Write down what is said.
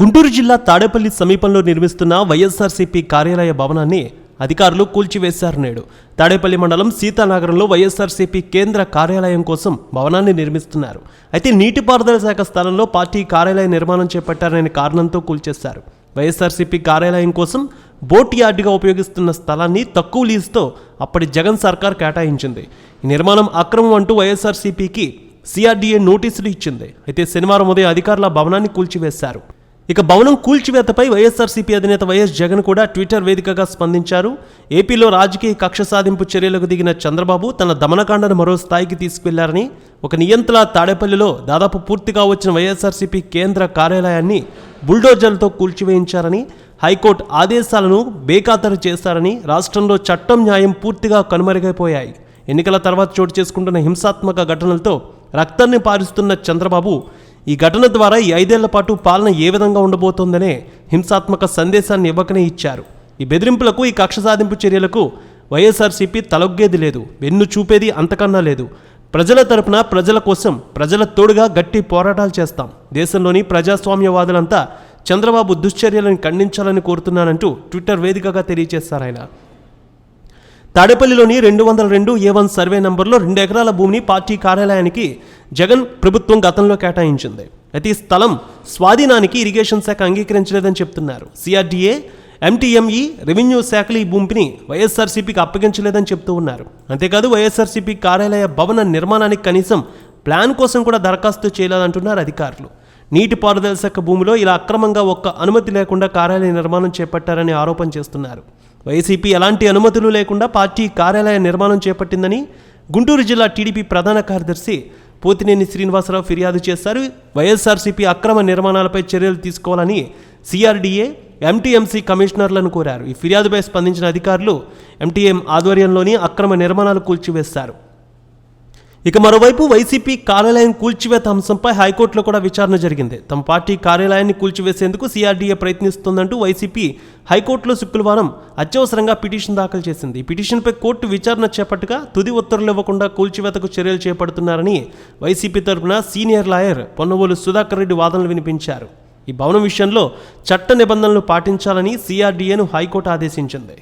గుంటూరు జిల్లా తాడేపల్లి సమీపంలో నిర్మిస్తున్న వైఎస్ఆర్సీపీ కార్యాలయ భవనాన్ని అధికారులు కూల్చివేశారు నేడు. తాడేపల్లి మండలం సీతానగరంలో వైఎస్ఆర్సీపీ కేంద్ర కార్యాలయం కోసం భవనాన్ని నిర్మిస్తున్నారు. అయితే నీటిపారుదల శాఖ స్థలంలో పార్టీ కార్యాలయ నిర్మాణం చేపట్టారనే కారణంతో కూల్చేశారు. వైఎస్ఆర్సీపీ కార్యాలయం కోసం బోట్ యార్డ్గా ఉపయోగిస్తున్న స్థలాన్ని తక్కువ లీజుతో అప్పటి జగన్ సర్కార్ కేటాయించింది. ఈ నిర్మాణం అక్రమం అంటూ వైఎస్ఆర్సీపీకి సిఆర్డీఏ నోటీసులు ఇచ్చింది. అయితే శనివారం ఉదయం అధికారుల భవనాన్ని కూల్చివేశారు. ఇక భవనం కూల్చివేతపై వైఎస్ఆర్సీపీ అధినేత వైఎస్ జగన్ కూడా ట్విట్టర్ వేదికగా స్పందించారు. ఏపీలో రాజకీయ కక్ష సాధింపు చర్యలకు దిగిన చంద్రబాబు తన దమనకాండను మరో స్థాయికి తీసుకెళ్ళారని ఒక నియంత్రణ తాడేపల్లిలో దాదాపు పూర్తిగా వచ్చిన వైఎస్ఆర్సీపీ కేంద్ర కార్యాలయాన్ని బుల్డోజర్లతో కూల్చివేయించారని హైకోర్టు ఆదేశాలను బేఖాతరు చేశారని రాష్ట్రంలో చట్టం న్యాయం పూర్తిగా కనుమరుగైపోయాయి. ఎన్నికల తర్వాత చోటు చేసుకుంటున్న హింసాత్మక ఘటనలతో రక్తాన్ని పారుస్తున్న చంద్రబాబు ఈ ఘటన ద్వారా ఈ ఐదేళ్ళ పాటు పాలన ఏ విధంగా ఉండబోతోందనే హింసాత్మక సందేశాన్ని ఇవ్వకనే ఇచ్చారు. ఈ బెదిరింపులకు ఈ కక్ష సాధింపు చర్యలకు వైఎస్ఆర్సీపీ తలొగ్గేది లేదు. వెన్ను చూపేది అంతకన్నా లేదు. ప్రజల తరపున ప్రజల కోసం ప్రజల తోడుగా గట్టి పోరాటాలు చేస్తాం. దేశంలోని ప్రజాస్వామ్యవాదులంతా చంద్రబాబు దుశ్చర్యలను ఖండించాలని కోరుతున్నానంటూ ట్విట్టర్ వేదికగా తెలియజేశారు ఆయన. తాడేపల్లిలోని రెండు వందల రెండు ఏ వన్ సర్వే నంబర్లో రెండు ఎకరాల భూమిని పార్టీ కార్యాలయానికి జగన్ ప్రభుత్వం గతంలో కేటాయించింది. అయితే ఈ స్థలం స్వాధీనానికి ఇరిగేషన్ శాఖ అంగీకరించలేదని చెప్తున్నారు. సిఆర్డీఏ ఎంటీఎంఈ రెవెన్యూ శాఖలు ఈ భూమిని వైఎస్ఆర్సీపీకి అప్పగించలేదని చెప్తూ ఉన్నారు. అంతేకాదు వైఎస్ఆర్సీపీ కార్యాలయ భవన నిర్మాణానికి కనీసం ప్లాన్ కోసం కూడా దరఖాస్తు చేయలేదంటున్నారు అధికారులు. నీటిపారుదల శాఖ భూమిలో ఇలా అక్రమంగా ఒక్క అనుమతి లేకుండా కార్యాలయ నిర్మాణం చేపట్టారని ఆరోపణ చేస్తున్నారు. వైసీపీ ఎలాంటి అనుమతులు లేకుండా పార్టీ కార్యాలయ నిర్మాణం చేపట్టిందని గుంటూరు జిల్లా టీడీపీ ప్రధాన కార్యదర్శి పోతినేని శ్రీనివాసరావు ఫిర్యాదు చేశారు. వైఎస్ఆర్సీపీ అక్రమ నిర్మాణాలపై చర్యలు తీసుకోవాలని సిఆర్డీఏ ఎంటీఎంసీ కమిషనర్లను కోరారు. ఈ ఫిర్యాదుపై స్పందించిన అధికారులు ఎంటీఎం ఆధ్వర్యంలోని అక్రమ నిర్మాణాలు కూల్చివేశారు. ఇక మరోవైపు వైసీపీ కార్యాలయం కూల్చివేత అంశంపై హైకోర్టులో కూడా విచారణ జరిగింది. తమ పార్టీ కార్యాలయాన్ని కూల్చివేసేందుకు సిఆర్డీఏ ప్రయత్నిస్తోందంటూ వైసీపీ హైకోర్టులో శుక్రవారం అత్యవసరంగా పిటిషన్ దాఖలు చేసింది. ఈ పిటిషన్పై కోర్టు విచారణ చేపట్టగా తుది ఉత్తర్వులు ఇవ్వకుండా కూల్చివేతకు చర్యలు చేపడుతున్నారని వైసీపీ తరఫున సీనియర్ లాయర్ పొన్నవోలు సుధాకర్ రెడ్డి వాదనలు వినిపించారు. ఈ భవనం విషయంలో చట్ట నిబంధనలు పాటించాలని సిఆర్డీఏను హైకోర్టు ఆదేశించింది.